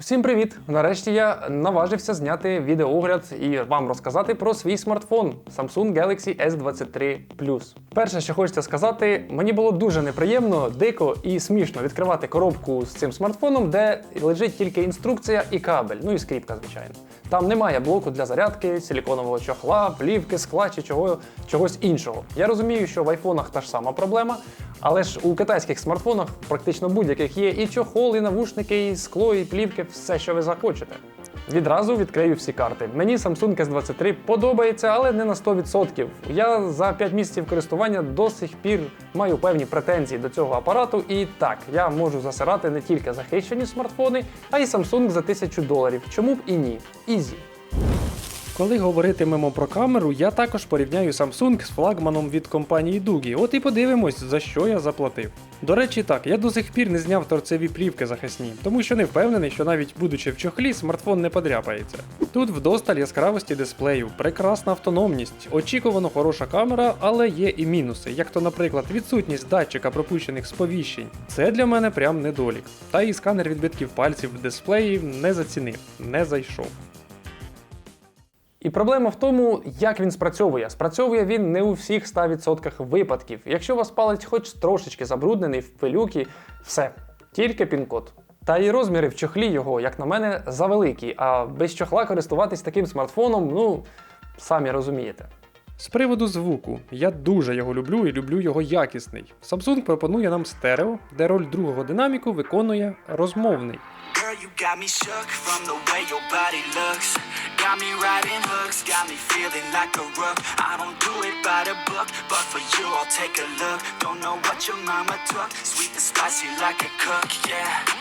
Всім привіт! Нарешті я наважився зняти відеоогляд і вам розказати про свій смартфон Samsung Galaxy S23 Plus. Перше, що хочеться сказати, мені було дуже неприємно, дико і смішно відкривати коробку з цим смартфоном, де лежить тільки інструкція і кабель, ну і скріпка, звичайно. Там немає блоку для зарядки, силіконового чохла, плівки, скла чи чого, чогось іншого. Я розумію, що в айфонах та ж сама проблема, але ж у китайських смартфонах практично будь-яких є і чохол, і навушники, і скло, і плівки, все, що ви захочете. Відразу відкрию всі карти. Мені Samsung S23 подобається, але не на 100%. Я за 5 місяців користування до сих пір маю певні претензії до цього апарату. І так, я можу засирати не тільки захищені смартфони, а й Samsung за 1000 доларів. Чому б і ні? Ізі. Коли говоритимемо про камеру, я також порівняю Samsung з флагманом від компанії Дугі. От і подивимось, за що я заплатив. До речі, так, я до сих пір не зняв торцеві плівки захисні, тому що не впевнений, що навіть будучи в чохлі, смартфон не подряпається. Тут вдосталь яскравості дисплею, прекрасна автономність, очікувано хороша камера, але є і мінуси, як то, наприклад, відсутність датчика пропущених сповіщень. Це для мене прям недолік. Та і сканер відбитків пальців в дисплеї не зацінив, не зайшов. І проблема в тому, як він спрацьовує. Спрацьовує він не у всіх 100% випадків. Якщо у вас палець хоч трошечки забруднений в пилюки, все, тільки пін-код. Та і розміри в чохлі його, як на мене, завеликі, а без чохла користуватись таким смартфоном, ну, самі розумієте. З приводу звуку, я дуже його люблю і люблю його якісний. Samsung пропонує нам стерео, де роль другого динаміку виконує розмовний. Girl, you got me shook from the way your body looks. Got me riding hooks, got me feeling like a rook. I don't do it by the book, but for you I'll take a look. Don't know what your mama took, sweet and spicy like a cook, yeah.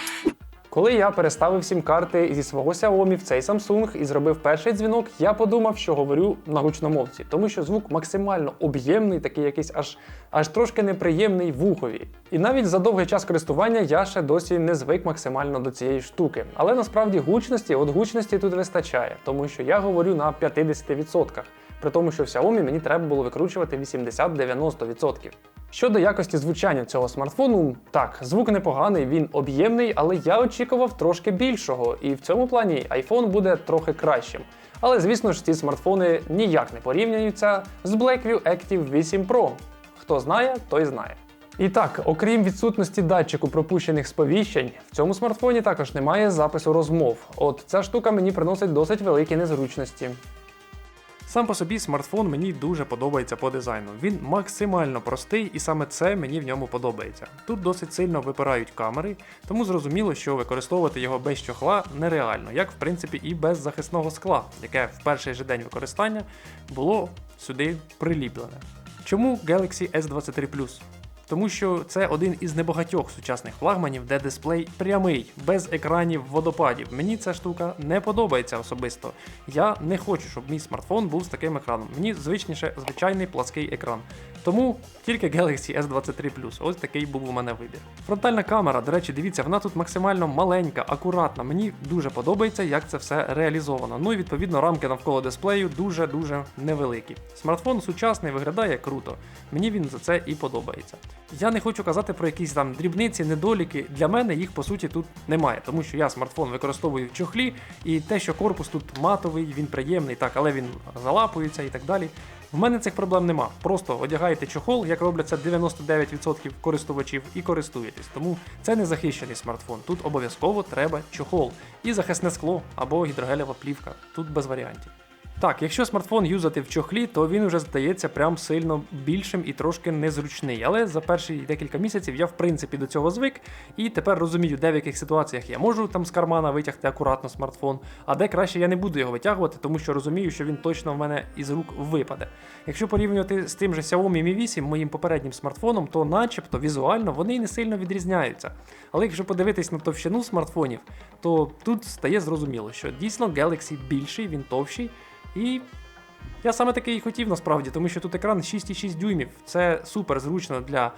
Коли я переставив сім-карти зі свого Xiaomi в цей Samsung і зробив перший дзвінок, я подумав, що говорю на гучномовці, тому що звук максимально об'ємний, такий якийсь аж аж трошки неприємний вухові. І навіть за довгий час користування я ще досі не звик максимально до цієї штуки. Але насправді гучності, от гучності тут вистачає, тому що я говорю на 50%. При тому, що в Xiaomi мені треба було викручувати 80-90%. Щодо якості звучання цього смартфону, так, звук непоганий, він об'ємний, але я очікував трошки більшого, і в цьому плані iPhone буде трохи кращим. Але звісно ж, ці смартфони ніяк не порівнюються з Blackview Active 8 Pro. Хто знає, той знає. І так, окрім відсутності датчику пропущених сповіщень, в цьому смартфоні також немає запису розмов. От ця штука мені приносить досить великі незручності. Сам по собі смартфон мені дуже подобається по дизайну. Він максимально простий, і саме це мені в ньому подобається. Тут досить сильно випирають камери, тому зрозуміло, що використовувати його без чохла нереально, як в принципі і без захисного скла, яке в перший же день використання було сюди приліплене. Чому Galaxy S23 Plus? Тому що це один із небагатьох сучасних флагманів, де дисплей прямий, без екранів водопадів. Мені ця штука не подобається особисто. Я не хочу, щоб мій смартфон був з таким екраном. Мені звичніше звичайний плаский екран. Тому тільки Galaxy S23 Plus, Ось такий був у мене вибір. Фронтальна камера, до речі, дивіться, вона тут максимально маленька, акуратна. Мені дуже подобається, як це все реалізовано. Ну і відповідно рамки навколо дисплею дуже-дуже невеликі. Смартфон сучасний виглядає круто. Мені він за це і подобається. Я не хочу казати про якісь там дрібниці, недоліки. Для мене їх по суті тут немає, тому що я смартфон використовую в чохлі, і те, що корпус тут матовий, він приємний, так, але він залапується і так далі. В мене цих проблем нема. Просто одягаєте чохол, як роблять це 99% користувачів, і користуєтесь. Тому це не захищений смартфон. Тут обов'язково треба чохол і захисне скло або гідрогелева плівка. Тут без варіантів. Так, якщо смартфон юзати в чохлі, то він вже здається прям сильно більшим і трошки незручний. Але за перші декілька місяців я в принципі до цього звик, і тепер розумію, де в яких ситуаціях я можу там з кармана витягти акуратно смартфон, а де краще я не буду його витягувати, тому що розумію, що він точно в мене із рук випаде. Якщо порівнювати з тим же Xiaomi Mi 8, моїм попереднім смартфоном, то начебто візуально вони не сильно відрізняються. Але якщо подивитись на товщину смартфонів, то тут стає зрозуміло, що дійсно Galaxy більший, він товщий. І я саме таки і хотів насправді, тому що тут екран 6,6 дюймів. Це супер зручно для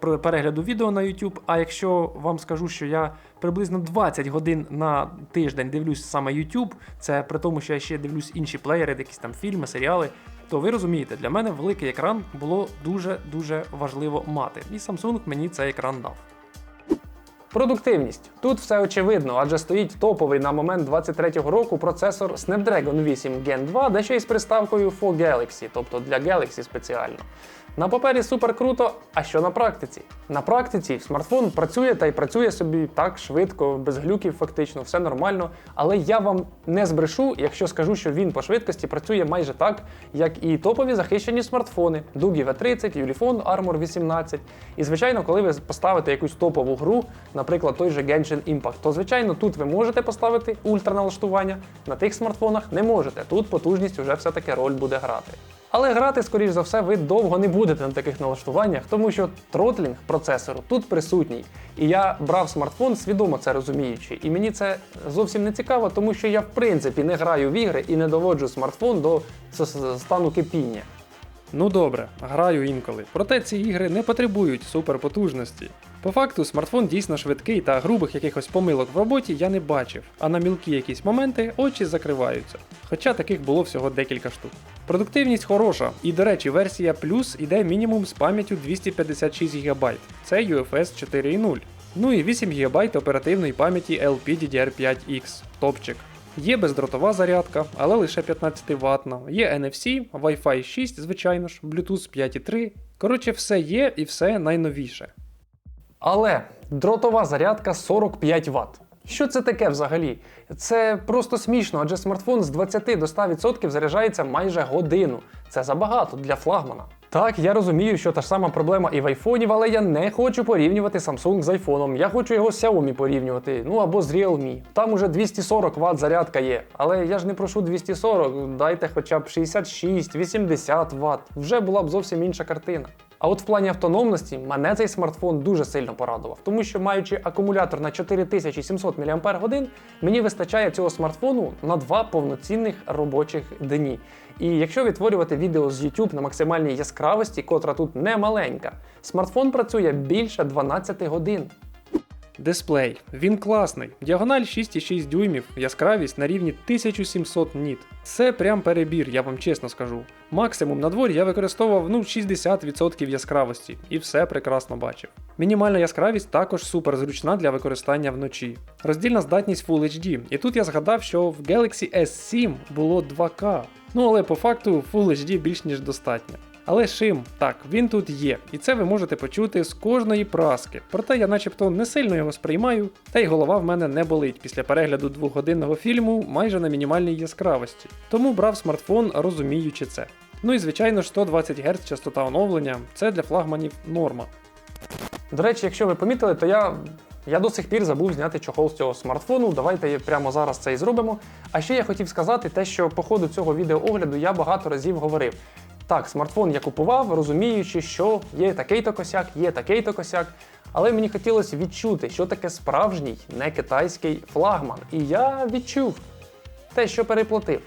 перегляду відео на YouTube. А якщо вам скажу, що я приблизно 20 годин на тиждень дивлюсь саме YouTube, це при тому, що я ще дивлюсь інші плеєри, якісь там фільми, серіали. То ви розумієте, для мене великий екран було дуже-дуже важливо мати. І Samsung мені цей екран дав. Продуктивність. Тут все очевидно, адже стоїть топовий на момент 23-го року процесор Snapdragon 8 Gen 2, де ще й з приставкою for Galaxy, тобто для Galaxy спеціально. На папері супер круто, а що на практиці? На практиці смартфон працює та й працює собі так швидко, без глюків, фактично, все нормально. Але я вам не збрешу, якщо скажу, що він по швидкості працює майже так, як і топові захищені смартфони Dugi V30, Ulefone Armor 18. І звичайно, коли ви поставите якусь топову гру, наприклад, той же Genshin Impact, то звичайно тут ви можете поставити ультраналаштування, на тих смартфонах не можете. Тут потужність вже все-таки роль буде грати. Але грати, скоріш за все, ви довго не будете на таких налаштуваннях, тому що тротлінг процесору тут присутній. І я брав смартфон свідомо це розуміючи. І мені це зовсім не цікаво, тому що я в принципі не граю в ігри і не доводжу смартфон до стану кипіння. Ну добре, граю інколи. Проте ці ігри не потребують суперпотужності. По факту, смартфон дійсно швидкий та грубих якихось помилок в роботі я не бачив, а на мілкі якісь моменти очі закриваються. Хоча таких було всього декілька штук. Продуктивність хороша, і до речі, версія Plus іде мінімум з пам'яттю 256 ГБ. Це UFS 4.0. Ну і 8 ГБ оперативної пам'яті LPDDR5X. Топчик. Є бездротова зарядка, але лише 15 ватна. Є NFC, Wi-Fi 6, звичайно ж, Bluetooth 5.3. Коротше, все є і все найновіше. Але дротова зарядка 45 Вт. Що це таке взагалі? Це просто смішно, адже смартфон з 20 до 100% заряджається майже годину. Це забагато для флагмана. Так, я розумію, що та ж сама проблема і в айфонів, але я не хочу порівнювати Samsung з айфоном. Я хочу його з Xiaomi порівнювати, ну або з Realme. Там уже 240 Вт зарядка є. Але я ж не прошу 240, дайте хоча б 66, 80 Вт. Вже була б зовсім інша картина. А от в плані автономності мене цей смартфон дуже сильно порадував, тому що маючи акумулятор на 4700 мАч, мені вистачає цього смартфону на два повноцінних робочих дні. І якщо відтворювати відео з YouTube на максимальній яскравості, котра тут не маленька, смартфон працює більше 12 годин. Дисплей. Він класний. Діагональ 6,6 дюймів, яскравість на рівні 1700 ніт. Це прям перебір, я вам чесно скажу. Максимум на дворі я використовував ну 60% яскравості і все прекрасно бачив. Мінімальна яскравість також супер зручна для використання вночі. Роздільна здатність Full HD. І тут я згадав, що в Galaxy S7 було 2К. Ну але по факту Full HD більш ніж достатньо. Але шим, так, він тут є, і це ви можете почути з кожної праски. Проте я начебто не сильно його сприймаю, та й голова в мене не болить після перегляду двохгодинного фільму майже на мінімальній яскравості. Тому брав смартфон, розуміючи це. Ну і звичайно 120 Гц частота оновлення це для флагманів норма. До речі, якщо ви помітили, то я, я до сих пір забув зняти чохол з цього смартфону. Давайте прямо зараз це і зробимо. А ще я хотів сказати те, що по ходу цього відеоогляду я багато разів говорив. Так, смартфон я купував, розуміючи, що є такий-то косяк, є такий-то косяк. Але мені хотілося відчути, що таке справжній, не китайський флагман. І я відчув те, що переплатив.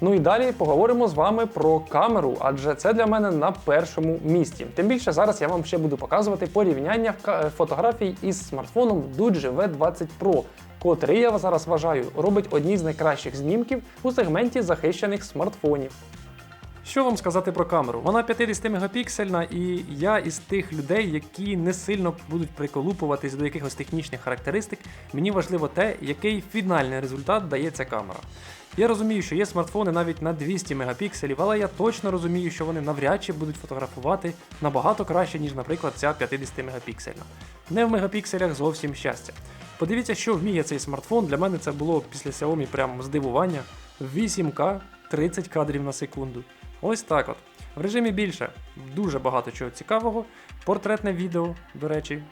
Ну і далі поговоримо з вами про камеру, адже це для мене на першому місці. Тим більше зараз я вам ще буду показувати порівняння фотографій із смартфоном Doogee V20 Pro, котрий я зараз вважаю робить одні з найкращих знімків у сегменті захищених смартфонів. Що вам сказати про камеру? Вона 50 мегапіксельна, і я із тих людей, які не сильно будуть приколупуватись до якихось технічних характеристик. Мені важливо те, який фінальний результат дає ця камера. Я розумію, що є смартфони навіть на 200 мегапікселів, але я точно розумію, що вони навряд чи будуть фотографувати набагато краще, ніж, наприклад, ця 50 мегапіксельна. Не в мегапікселях зовсім щастя. Подивіться, що вміє цей смартфон. Для мене це було після Xiaomi прямо здивування. 8К 30 кадрів на секунду. Ось так от. В режимі більше дуже багато чого цікавого. Портретне відео, до речі,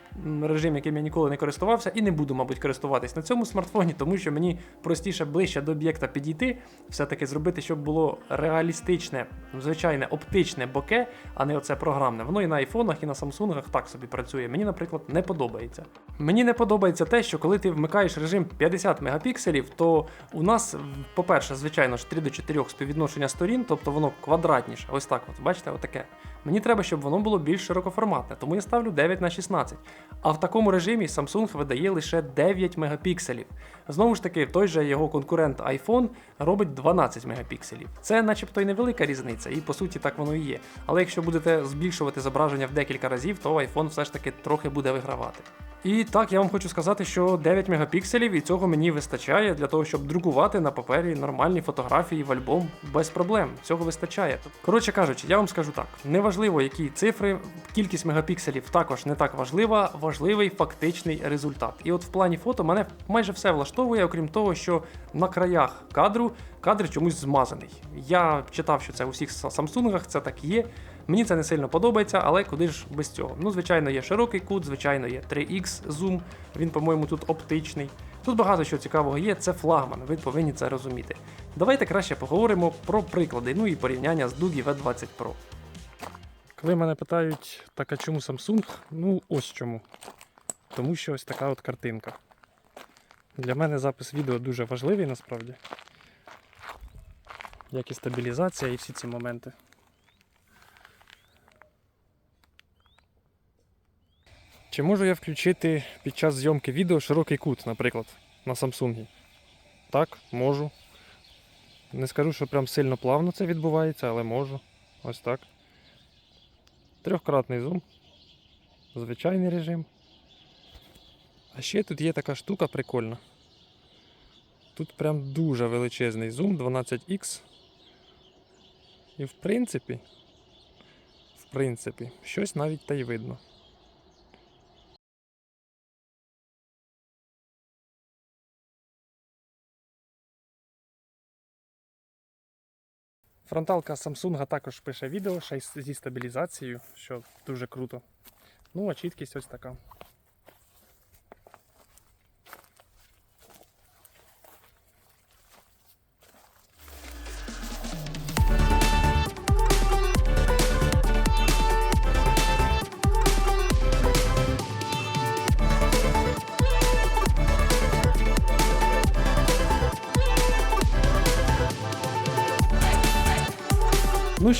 режим, яким я ніколи не користувався, і не буду, мабуть, користуватись на цьому смартфоні, тому що мені простіше ближче до об'єкта підійти, все-таки зробити, щоб було реалістичне, звичайне оптичне боке, а не оце програмне. Воно і на айфонах, і на самсунгах так собі працює. Мені, наприклад, не подобається. Мені не подобається те, що коли ти вмикаєш режим 50 мегапікселів, то у нас, по-перше, звичайно ж, 3 до 4 співвідношення сторін, тобто воно квадратніше. Ось так от, бачите, отаке. Мені треба, щоб воно було більш широкоформатне, тому я ставлю 9 на 16. А в такому режимі Samsung видає лише 9 мегапікселів. Знову ж таки, той же його конкурент iPhone робить 12 мегапікселів. Це начебто й невелика різниця, і по суті так воно і є. Але якщо будете збільшувати зображення в декілька разів, то iPhone все ж таки трохи буде вигравати. І так, я вам хочу сказати, що 9 мегапікселів і цього мені вистачає для того, щоб друкувати на папері нормальні фотографії в альбом без проблем. Цього вистачає. Коротше кажучи, я вам скажу так: неважливо, які цифри, кількість мегапікселів також не так важлива, важливий фактичний результат. І от в плані фото мене майже все влаштовує, окрім того, що на краях кадру кадр чомусь змазаний. Я читав, що це у всіх Самсунгах, це так є. Мені це не сильно подобається, але куди ж без цього? Ну, звичайно, є широкий кут, звичайно, є 3X зум, він, по-моєму, тут оптичний. Тут багато чого цікавого є, це флагман, ви повинні це розуміти. Давайте краще поговоримо про приклади, ну і порівняння з Дугі V20 Pro. Коли мене питають, так а чому Samsung? Ну, ось чому. Тому що ось така от картинка. Для мене запис відео дуже важливий насправді. Як і стабілізація і всі ці моменти. Чи можу я включити під час зйомки відео широкий кут, наприклад, на Samsung? Так, можу. Не скажу, що прям сильно плавно це відбувається, але можу. Ось так. Трьохкратний зум. Звичайний режим. А ще тут є така штука прикольна. Тут прям дуже величезний зум 12X. І в принципі, в принципі, щось навіть та й видно. Фронталка Samsung також пише відео ще зі стабілізацією, що дуже круто. Ну, а чіткість ось така.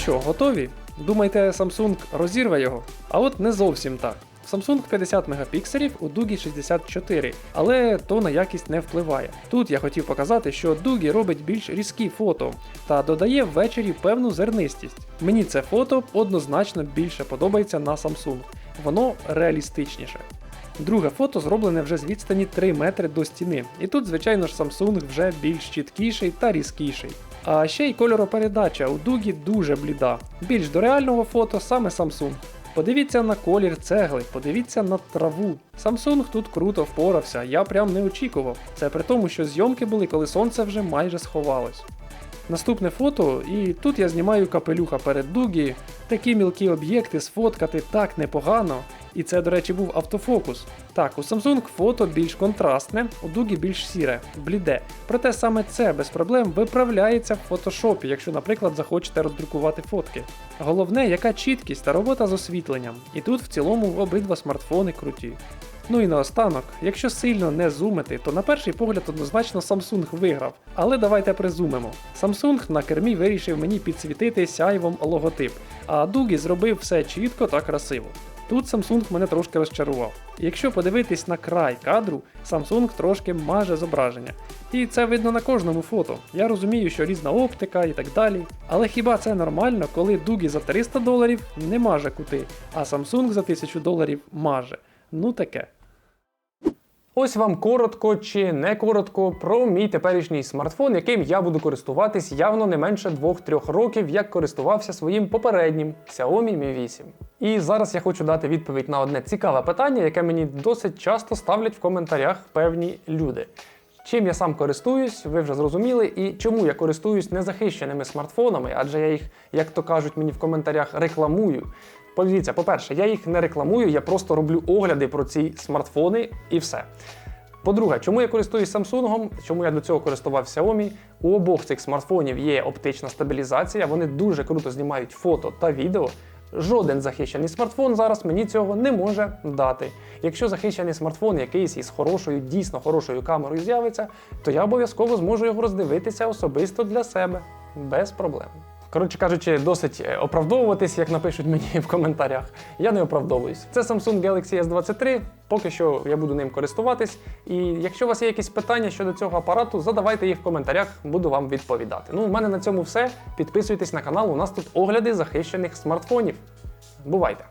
Що, готові? Думаєте, Samsung розірве його? А от не зовсім так. Samsung 50 мегапікселів, у Дугі 64, але то на якість не впливає. Тут я хотів показати, що Дугі робить більш різкі фото та додає ввечері певну зернистість. Мені це фото однозначно більше подобається на Samsung. Воно реалістичніше. Друге фото зроблене вже з відстані 3 метри до стіни, і тут, звичайно ж, Samsung вже більш чіткіший та різкіший. А ще й кольоропередача у Дугі дуже бліда. Більш до реального фото саме Samsung. Подивіться на колір цегли, подивіться на траву. Samsung тут круто впорався, я прям не очікував. Це при тому, що зйомки були, коли сонце вже майже сховалось. Наступне фото, і тут я знімаю капелюха перед Дугі. Такі мілкі об'єкти сфоткати так непогано. І це, до речі, був автофокус. Так, у Samsung фото більш контрастне, у Дугі більш сіре, бліде. Проте саме це без проблем виправляється в фотошопі, якщо, наприклад, захочете роздрукувати фотки. Головне, яка чіткість та робота з освітленням. І тут в цілому обидва смартфони круті. Ну і наостанок, якщо сильно не зумити, то на перший погляд однозначно Samsung виграв. Але давайте призумимо. Samsung на кермі вирішив мені підсвітити сяйвом логотип, а Дугі зробив все чітко та красиво. Тут Samsung мене трошки розчарував. Якщо подивитись на край кадру, Samsung трошки маже зображення. І це видно на кожному фото. Я розумію, що різна оптика і так далі. Але хіба це нормально, коли Дугі за 300 доларів не маже кути, а Samsung за 1000 доларів маже? Ну таке. Ось вам коротко чи не коротко про мій теперішній смартфон, яким я буду користуватись явно не менше 2-3 років, як користувався своїм попереднім Xiaomi Mi 8. І зараз я хочу дати відповідь на одне цікаве питання, яке мені досить часто ставлять в коментарях певні люди. Чим я сам користуюсь, ви вже зрозуміли, і чому я користуюсь незахищеними смартфонами, адже я їх, як то кажуть мені в коментарях, рекламую. Подивіться, по-перше, я їх не рекламую, я просто роблю огляди про ці смартфони і все. По-друге, чому я користуюсь Samsung, чому я до цього користував Xiaomi? У обох цих смартфонів є оптична стабілізація, вони дуже круто знімають фото та відео. Жоден захищений смартфон зараз мені цього не може дати. Якщо захищений смартфон якийсь із хорошою, дійсно хорошою камерою з'явиться, то я обов'язково зможу його роздивитися особисто для себе без проблем. Коротше кажучи, досить е, оправдовуватись, як напишуть мені в коментарях. Я не оправдовуюсь. Це Samsung Galaxy S23. Поки що я буду ним користуватись. І якщо у вас є якісь питання щодо цього апарату, задавайте їх в коментарях, буду вам відповідати. Ну, в мене на цьому все. Підписуйтесь на канал. У нас тут огляди захищених смартфонів. Бувайте!